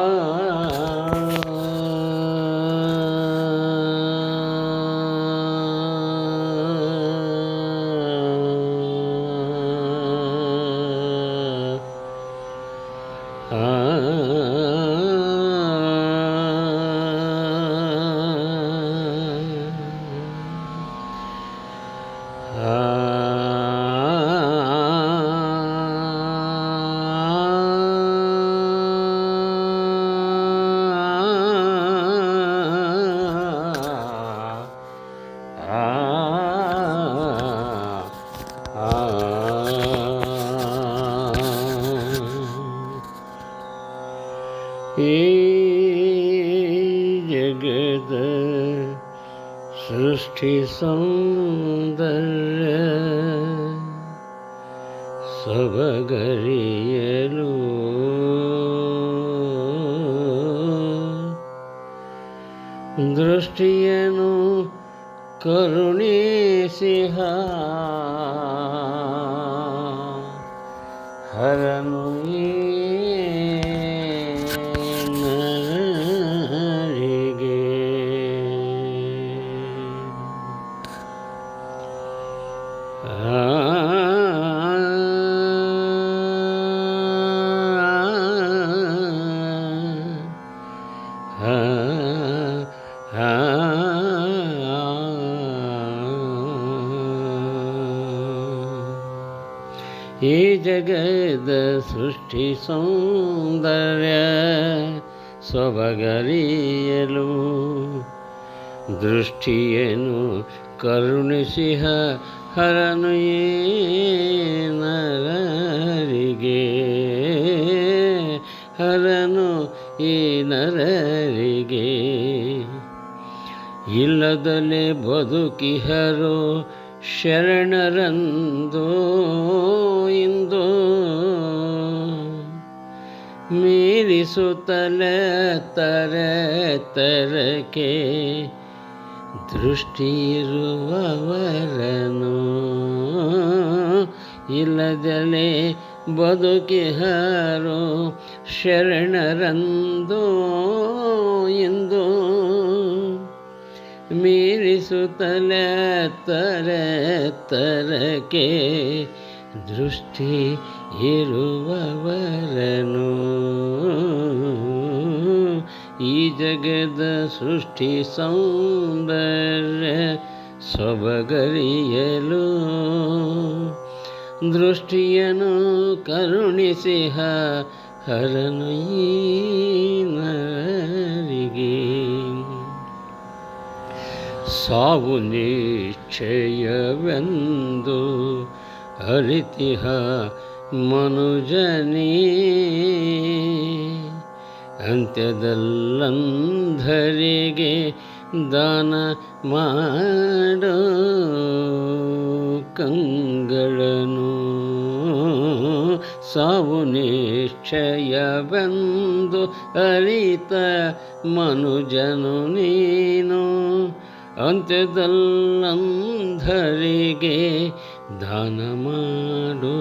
嗯嗯 ಈ ಜಗದ ಸೃಷ್ಟಿ ಸೌಂದರ್ಯ ಸಬಗರಿಯಲು ದೃಷ್ಟಿಯನು ಕರುಣಿಸಿಹ ಹರನು ಈ ಜಗದ ಸೃಷ್ಟಿ ಸೌಂದರ್ಯ ಸೊಬಗರಿಯಲು. ದೃಷ್ಟಿಯನು ಕರುಣಿಸಿಹ ಹರನು ನರರಿಗೆ ಹರನು ಈ ನರರಿಗೆ ಇಲ್ಲದಲೇ ಬದುಕಿಹರು ಶರಣರಂದು ಇಂದು ಮೀರಿಸುತ್ತಲೇ ತರ ತರಕೆ ದೃಷ್ಟಿಯಿರುವವರನು ಇಲ್ಲದಲೇ ಬದುಕಿಹಾರೋ ಶರಣರಂದು ಎಂದು ಮೀರಿಸುತ್ತಲೇ ತರ ತರಕೆ ದೃಷ್ಟಿ ಇರುವವರನು. ಈ ಜಗದ ಸೃಷ್ಟಿ ಸೌಂದರ್ಯ ಸೊಬಗರಿಯಲು. ದೃಷ್ಟಿಯನು ಕರುಣಿಸಿಹ ಹರನು ಈ ನರಿಗೆ ಸಾವು ನಿಶ್ಚಯವೆಂದು ಅರಿತಿಹ ಮನುಜನೇ. ಅಂತ್ಯದಲ್ಲಂಧರಿಗೆ ದಾನ ಮಾಡೋ ಕಂಗಳನು. ಸಾವು ನಿಶ್ಚಯವೆಂದು ಅರಿತ ಮನುಜನು ನೀನು. ಅಂತ್ಯದಲ್ಲಂಧರಿಗೆ ದಾನ ಮಾಡೋ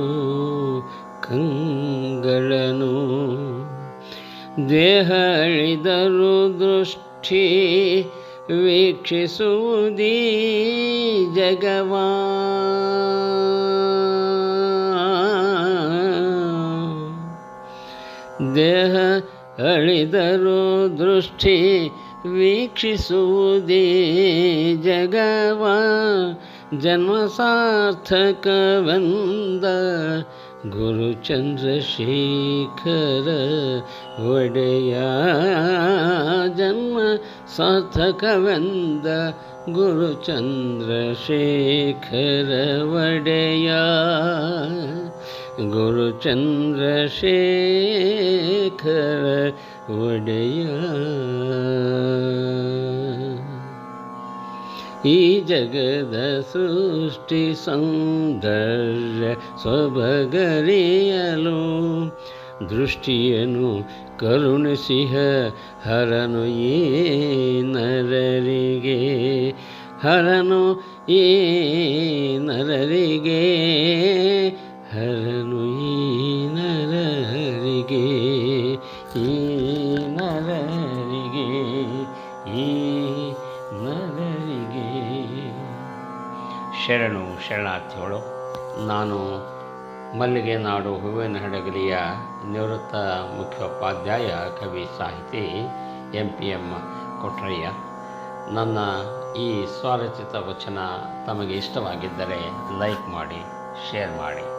ಕಂಗಳನು. ದೇಹ ಅಳಿದರು ದೃಷ್ಟಿ ವೀಕ್ಷಿಸುವುದೀ ಜಗವಾ. ದೇಹ ಅಳಿದರು ದೃಷ್ಟಿ ವೀಕ್ಷಿಸುವುದೇ ಜಗವ ಜನ್ಮ ಸಾರ್ಥಕವೆಂದ ಗುರು ಚಂದ್ರಶೇಖರ ಒಡೆಯ ಜನ್ಮ ಸಾರ್ಥಕವೆಂದ ಗುರು ಚಂದ್ರಶೇಖರ ಒಡೆಯ ಈ ಜಗದ ಸೃಷ್ಟಿ ಸೌಂದರ್ಯ ಸೊಬಗರಿಯಲು ದೃಷ್ಟಿಯನು ಕರುಣಿಸಿಹ ಹರನು ಈ ನರರಿಗೆ ಹರನು ಈ ನರರಿಗೆ ಶರಣು ಶರಣಾರ್ಥಿಗಳು, ನಾನು ಮಲ್ಲಿಗೆ ನಾಡು ಹೂವಿನ ಹಡಗಲಿಯ ನಿವೃತ್ತ ಮುಖ್ಯೋಪಾಧ್ಯಾಯ ಕವಿ ಸಾಹಿತಿ ಎಂ ಪಿ ಎಂ ಕೊಟ್ರಯ್ಯ. ನನ್ನ ಈ ಸ್ವಾರಚಿತ ವಚನ ತಮಗೆ ಇಷ್ಟವಾಗಿದ್ದರೆ ಲೈಕ್ ಮಾಡಿ, ಶೇರ್ ಮಾಡಿ.